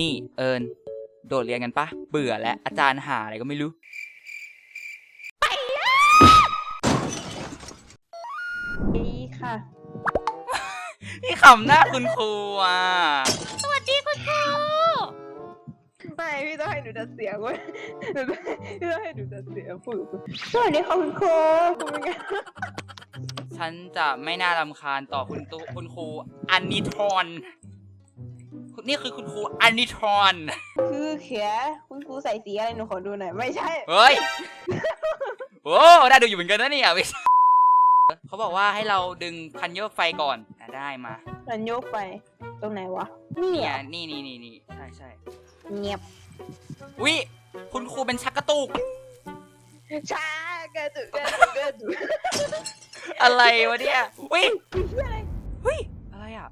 นี่เอิญโดดเรียนกันปะเบื่อแล้วอาจารย์หาอะไรก็ไม่รู้ดีค่ะ นี่ขำหน้าคุณครูอะสวัสดีคุณครูไม่พี่ต้องให้หนูดัดเสียงเว้ยหนูต้องพี่ต้องให้หนูดัดเสียงพูดกับคุณสวัสดีค่ะคุณครูคุณเป็นไงฉันจะไม่น่ารำคาญต่อคุณตุคุณครูอันนิทรอ นคุณนี่คือคุณครูอันนิทรอนคือเขียคุณครูใส่สีอะไรหนูขอดูหน่อยไม่ใช่เฮ้ยโอ้ได้ดูอยู่เหมือนกันนะเนี่ยไม่ใช่เขาบอกว่าให้เราดึงคันโยกไฟก่อนอะได้มามันโยกไปตรงไหนวะนี่เนี่ยอะนี่นี่นี่นี่ใช่ใช่เงียบวิคุณครูเป็นชักกระตุกช้ากระตุกกระตุกกระตุกอะไรวะเนี่ยวิคืออะไรวิอะไรอะ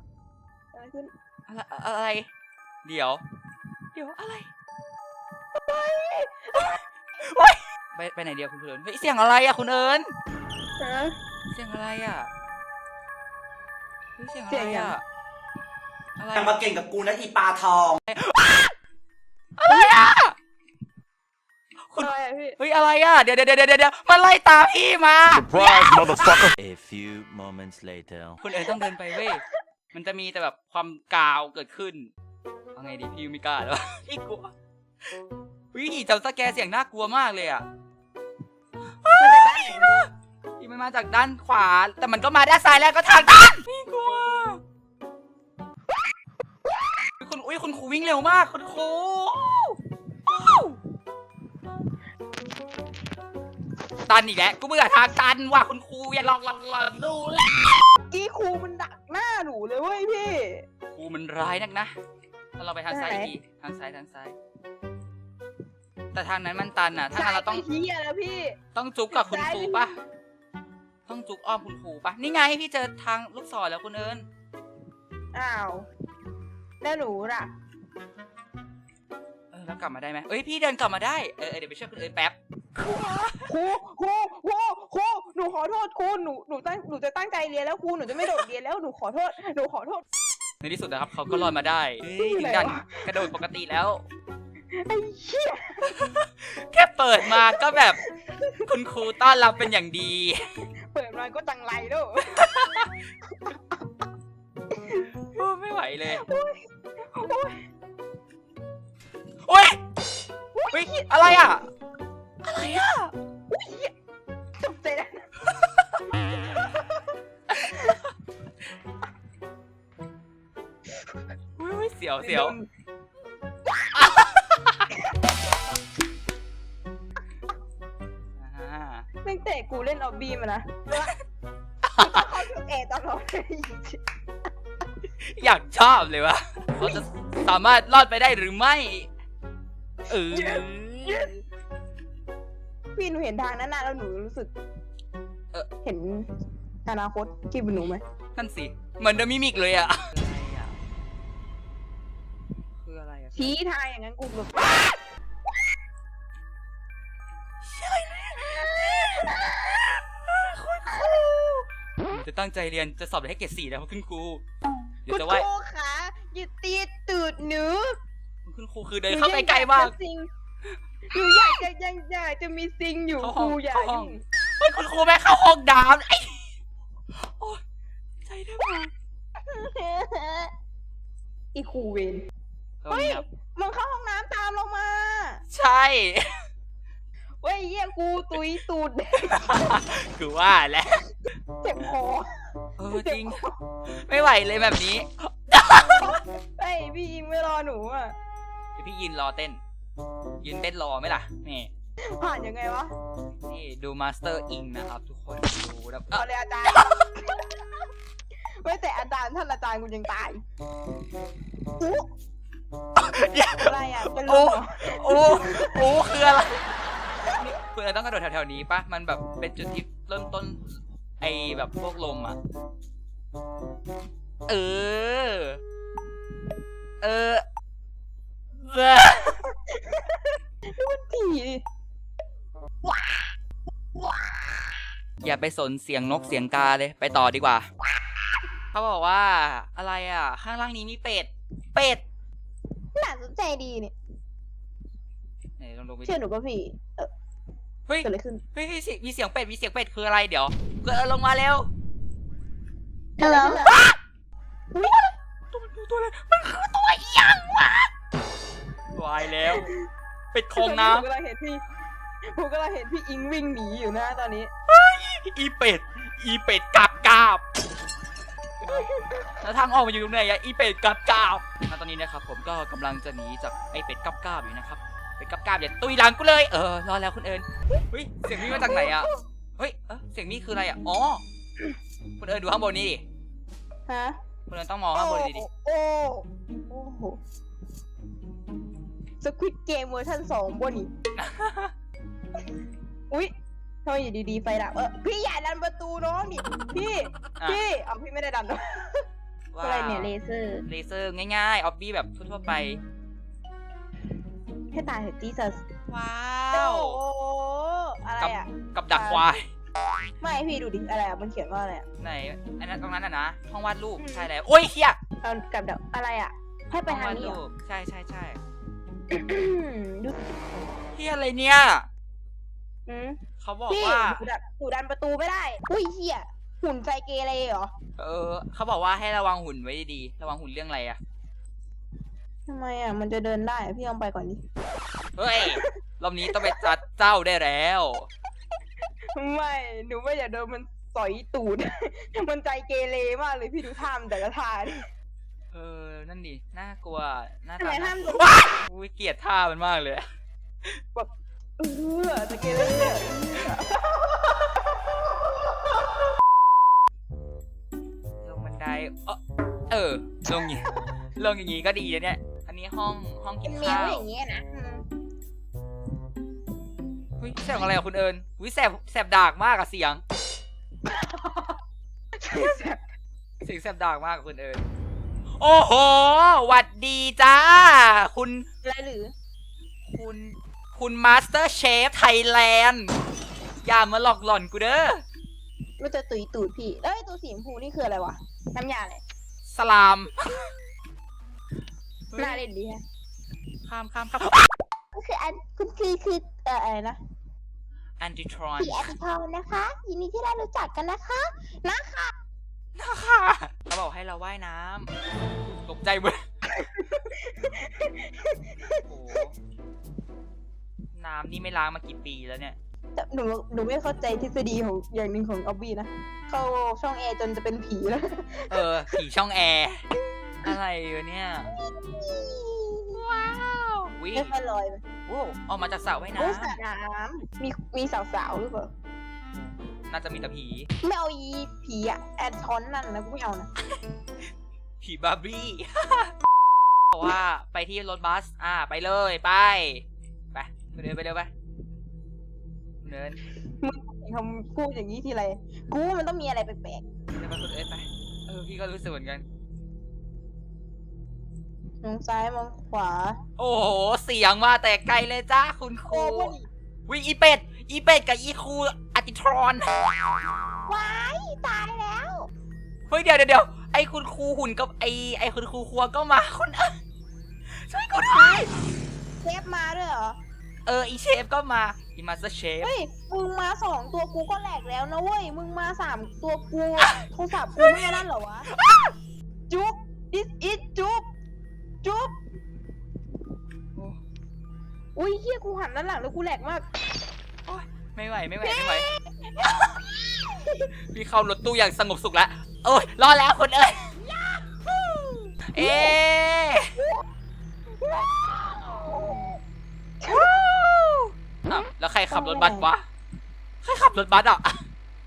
อะไรขึ้น อะไรอะไร เดี๋ยว เดี๋ยวอะไรไปไปไหนเดียวคุณเอิญเฮ้ยเสียงอะไรอะคุณเอิญฮะ เสียงอะไรอะเฮ้ยเสียงอะเสียไรงยังอะอะไรอย่ามาเก่งกับกูนะอีปลาทอง อะไรอะคุณอะไรอะพี่ เฮ้ยอะไรอะเดี๋ยวเดี๋ยวเดี๋ยวเดี๋ยวมันไล่ตามพี่มา Surprise, motherfucker! A few moments later. คุณเอ๋ต้องเดินไปเว้ย มันจะมีแต่แบบความกาวเกิดขึ้นเอาไงดีพี่ไม่กล้าแล้วพี่กลัววิจำสแกเสียงน่ากลัวมากเลยอะพี่มันมาจากด้านขวา แต่มันก็มาด้านซ้ายแล้วก็ทางด้านพี่กลัวคุณอุ้ยคุณครูวิ่งเร็วมากคุณครูตันอีกแล้วกูเบื่อทางตันว่ะคุณครูอย่าลองลองลองดูเลย ครูมันร้ายนักนะ ถ้าเราไปทางซ้ายไหนอีกทีทางซ้ายทางซ้าย แต่ทางนั้นมันตันอะ ถ้างั้นเราต้องสยไปเฮียแล้วพี่ ต้องจุกกับคุณซ้ายครูไปปะต้องจุกอ้อมคุณครูปะนี่ไงพี่เจอทางลูกศรแล้วคุณเอิญอ้าว แล้วหนูล่ะ เออแล้วกลับมาได้ไหมเอ้ยพี่เดินกลับมาได้ เออเออเดี๋ยวไปช่วยคุณเอิญแป๊บครูครูครูครูครูหนูขอโทษครูหนูหนูตั้งหนูจะตั้งใจเรียนแล้วครูหนูจะไม่โดดเรียนแล้วหนูขอโทษหนูขอโทษ ในที่สุดนะครับเขาก็รอดมาได้เฮ้ยถึงดันกระโดดปกติแล้ว ไอ้เหี้ยแค่เปิดมาก็แบบ คุณครูต้อนรับเป็นอย่างดี เปิดมาก็จังไรแล้วโอ้ไม่ไหวเลยโอ้ยโอ้ยเฮ้ยอะไรอะ อะไรอะ ยเสียวเสียวอ่าตั้งแต่กูเล่นออบบี้มานะกูต้องเข้าถึงเอตลอดเลยอยากชอบเลยวะเขาจะสามารถรอดไปได้หรือไม่เออพี่หนูเห็นทางนั้นน่ะแล้วหนูรู้สึกเออเห็นอนาคตที่เป็นหนูไหมนั่นสิเหมือนเดอะมิมิกเลยอะ ชี้ทางอย่างนั้นกูแบบจะตั้งใจเรียนจะสอบได้ให้เกรดสี่แล้วคุณครูเดี๋ยคุวณจะคว่ารูคะอย่าตีตูดหนูคุณครูคือเดินเข้าไปไกลมาก หนูอยากจะยังอยากจะมีซิงอยู่เข้าคห้องรูอย่าเข้าห้องยุ่งเฮ้ยคุณครูแม่เข้าห้องดามไอ้โอ้ยใจได้ไหมอีครูเวน ตรงนี้ครับมึงเข้าห้องน้ำตามเรามา ใช่ เว้ยเยี่ยกูตุยตูด คือว่าแหละเจ็บคอเออจริง ไม่ไหวเลยแบบนี้เฮ้ยพี่ยิงไม่รอหนูอะ เดี๋ยวพี่ยืนรอเต้น ยืนเต้นรอไหมล่ะนี่ผ่านยังไงวะนี่ดูมาสเตอร์อิงนะครับ ทุกคนดูแบบเอาเลยอาจารย์ ไม่แต่อาจารย์ท่านอาจารย์กูยังตายอู้ อะไรอะเป็นลโอ้มเหรอโอ้โอ้คืออะไรนี่คุณต้องกระโดดแถวๆนี้ปะมันแบบเป็นจุดที่เริ่มต้น ไอแบบพวกลมอะ เออ เออเบ้อผีอย่าไปสนเสียงนกเสียงกาเลย ไปต่อดีกว่า เขาบอกว่าอะไรอะ ข้างล่างนี้มีเป็ด เป็ดไน่าสน ใจดีเนี่ยไหนลองลงไปดิเชื่อหนูป่ะพี่เออเฮ้ยเกิดอะไรขึ้นเฮ้ยเฮ้ยเสียงมีเสียงเป็ดมีเสียงเป็ดคืออะไรเดี๋ยวเกิดลงมาเร็วฮัลโหลตัวมันคือตัวอะไรมันคือตัวอีหยังวะวายแล้ว เป็ดคลองน้ผมกำลังเห็นพี่ผมกำลังเห็นพี่อิงวิ่งหนีอยู่นะตอนนี้ำอีเป็ด อีเป็ดกาบกาบ แล้วทางออกมาอยู่ตรงไหนอะอีเป็ดกาบกาบแล้วตอนนี้นะครับผมก็กำลังจะหนีจากไอเป็ดกาบกาบอยู่นะครับเป็ดกาบกาบอย่าตุยหลังกูเลยเออรอแล้วคุณเอิญเฮ้ยเสียงนี้มาจากไหนอะเฮ้ยเอ้อเสียงนี้คืออะไรอะอ๋อคุณเอิญดูข้างบนนี่ดิฮะคุณเอิญต้องมองข้างบนดิดิโอ้โอ้โหสควิตเกมเวอร์ชันสองบนนี่ อุ๊ย ทำไมอยู่ดีๆไฟดับเออพี่อย่าดันประตูน้องดิพี่อะ พี่เอาพี่ไม่ได้ดันหรอกว้าอะไรวเนี่ยเลเซอร์เลเซอร์ง่ายๆ ออบบี้แบบทั่วๆไปให้ตายเถอะจีซัสว้าโอ้ว โหอะไรอะ กับดักควาย ไม่พี่ดูดิอะไรอะมันเขียนว่าอะไรอะ ไหนอันนั้นตรงนั้นอะนะ ห้องวาดรูปใช่แล้ว โอ้ยเฮียเอากับดักอะไรอะ ให้ไปห้องทางวาดนี้เหรรูอป ใช่ใช่ใช่ดูเฮียอะไรเนี่ย อืม เขาบอกพี่ว่า หนูดันหนูดันประตูไม่ได้ อุ้ยเฮียหุ่นใจเกเรเหรอเออ เขาบอกว่าให้ระวังหุ่นไว้ดีๆระวังหุ่นเรื่องอะไรอะทำไมอะมันจะเดินได้อะพี่ลองไปก่อนดิเฮ้ย รอบนี้ต้องไปจัดเจ้าได้แล้ว ไม่หนูไม่อยากโดนมันสอยตูด มันใจเกเรมากเลยพี่ดูท่ามแต่ละท่าดิเออ นั่นดิ น่ากลัวหน้าทำไมตาท่ามน่าตรงอุ้ยเกลียดท่ามันมากเลย เออใจเกเรอะลงบันไดเออเออลงอย่างงี้ลงอย่างงี้ก็ดีนะเนี่ย อันนี้ห้องห้องกิเป็นนเมียข้าวอย่างเงี้ยนะอืมอุ้ยแสบอะไรอะคุณเอิญอุ้ยแสบแสบดากมากอะเสียงเสียงแสบดากมากอะคุณเอิญโอ้โหหวัดดีจ้า คุณอะไรหรือ คุณ คุณมาสเตอร์เชฟไทยแลนด์อย่ามาหลอกหล่อนกูเด้อมันจะตุยตูดพี่เอ้ยตัวสีชมพูนี่คืออะไรวะ น้ำยาอะไรสลามน่าเล่นดีฮะข้ามข้ามข้ามก็คืออันคุณคือคือเอ่ออะไรนะอันติทรอนพี่แอปเปิลนะคะ ยินดีที่ได้รู้จักกันนะคะ นะคะ นะคะเขาบอกให้เราว่ายน้ำตกใจหมดโอ้โห น้ำนี่ไม่ล้างมากี่ปีแล้วเนี่ย แต่หนูหนูไม่เข้าใจทฤษฎีของอย่างหนึ่งของออบบี้นะ เข้าช่องแอร์จนจะเป็นผีแล้ว เออ ผีช่องแอร์ อะไรวะเนี่ย ว้าววิไม่ค่อยลอยไปโว้วออกมาจากสระว่ายโอ้สระน้ำน้ำมีมีสาวๆหรือเปล่าน่าจะมีแต่ผี ไม่เอาอีผีอะแอดทอนนั่นนะกูไม่เอานะ ผีบาร์บี้ บอกว่าไปที่รถบัส อ่า ไปเลย ไป ไปคุณเดินไปเร็วไปคุณเดินมึงเห็นคำพูดอย่างนี้ทีไรกูว่ามันต้องมีอะไรแปลกเดินไปคุณเอิร์ธไป เออพี่ก็รู้สึกเหมือนกัน ๆมองซ้ายมองขวาโอ้โห เสียงมาแต่ไกลเลยจ้าคุณครูโอ้พวกนี้วิอีเป็ด อีเป็ดกับอีครูอาติทรอน ว้ายตายแล้ว เฮ้ยเดี๋ยวเดี๋ยวเดี๋ยวไอคุณครูหุ่นกับไอไอคุณครูครัวก็มาคุณเอิร์ธช่วยกูด้วยเชฟมาด้วยเหรอ เอออีเชฟก็มาอีมาสเตอร์เชฟเฮ้ย มึงมาสองตัวกูก็แหลกแล้วนะเว้ย มึงมาสามตัวกูโทรศัพท์กูไม่นั่นเหรอวะ จุ๊บ this is จุ๊บ จุ๊บ อุ้ยเฮียกูหันด้านหลังแล้วกูแหลกมาก ไม่ไหวไม่ไหวไม่ไหวพี่เข้ารถตู้อย่างสงบสุขแล้วโอ้ยรอดแล้วคุณเอ้ยเอ๊ะอ้ ขับรถบัสวะใครขับรถบัสอะ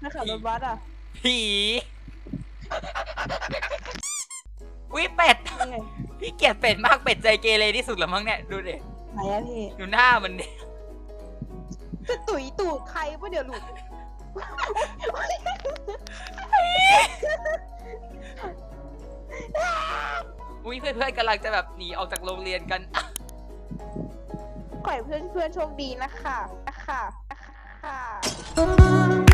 นักขับรถบัสอะผีวิเป็ดนี่ไงพี่เกลียดเป็ดมากเป็ดใจเกเรที่สุดแล้วมั้งเนี่ยดูดิไหนอะพี่ดูหน้ามันดิจะตุ๋ยตูดใครปะเดี๋ยวหลุดอุ้ยเพื่อนๆกำลังจะแบบหนีออกจากโรงเรียนกันขอให้เพื่อนเพื่อนๆโชคดีนะคะนะ ค่ะค่ะ